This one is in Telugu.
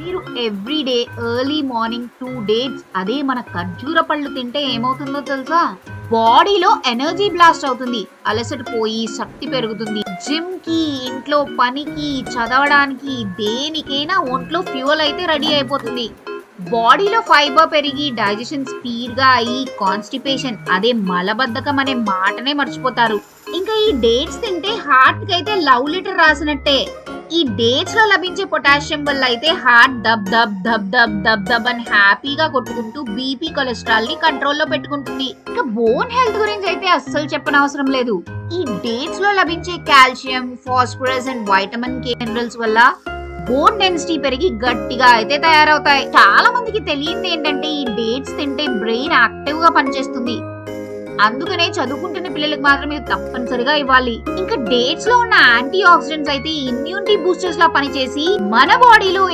మీరు every day early morning two dates అదే మన ఖర్జూర పళ్ళు తింటే ఏమవుతుందో తెలుసా? బాడీలో ఎనర్జీ బ్లాస్ట్ అవుతుంది. అలసట పోయి శక్తి పెరుగుతుంది. జిమ్కి ఇంట్లో పనికి చదవడానికి దేనికైనా ఒంట్లో ఫ్యూయల్ అయితే రెడీ అయిపోతుంది. బాడీలో ఫైబర్ పెరిగి డైజెషన్ స్పీడ్గా అయ్యి కాన్స్టిపేషన్ అదే మలబద్ధకం అనే మాటనే మర్చిపోతారు. ఇంకా ఈ డేట్స్ తింటే హార్ట్కి అయితే లవ్ లెటర్ రాసినట్టే. ఈ డేట్స్లో లభించే పొటాషియం వల్ల అయితే హార్ట్ దబ్ దబ్ దబ్ దబ్ దబ్ దబ్ అని హ్యాపీగా కొట్టుకుంటూ బీపీ కొలెస్ట్రాల్ని కంట్రోల్లో పెట్టుకుంటుంది. ఇంకా బోన్ హెల్త్ గురించి అయితే అస్సలు చెప్పనవసరం లేదు. ఈ డేట్స్లో లభించే calcium phosphorus and vitamin K minerals వల్ల బోన్ డెన్సిటీ పెరిగి గట్టిగా అయితే తయారవుతాయి. చాలా మందికి తెలియంది ఏంటంటే ఈ డేట్స్ తింటే బ్రెయిన్ యాక్టివ్గా పనిచేస్తుంది. అందుకనే చదువుకుంటున్న పిల్లలకు మాత్రం ఇది తప్పనిసరిగా ఇవ్వాలి. ఇంకా డేట్స్లో ఉన్న యాంటీ ఆక్సిడెంట్స్ అయితే ఇమ్యూనిటీ బూస్టర్స్ లా పనిచేసి మన బాడీలో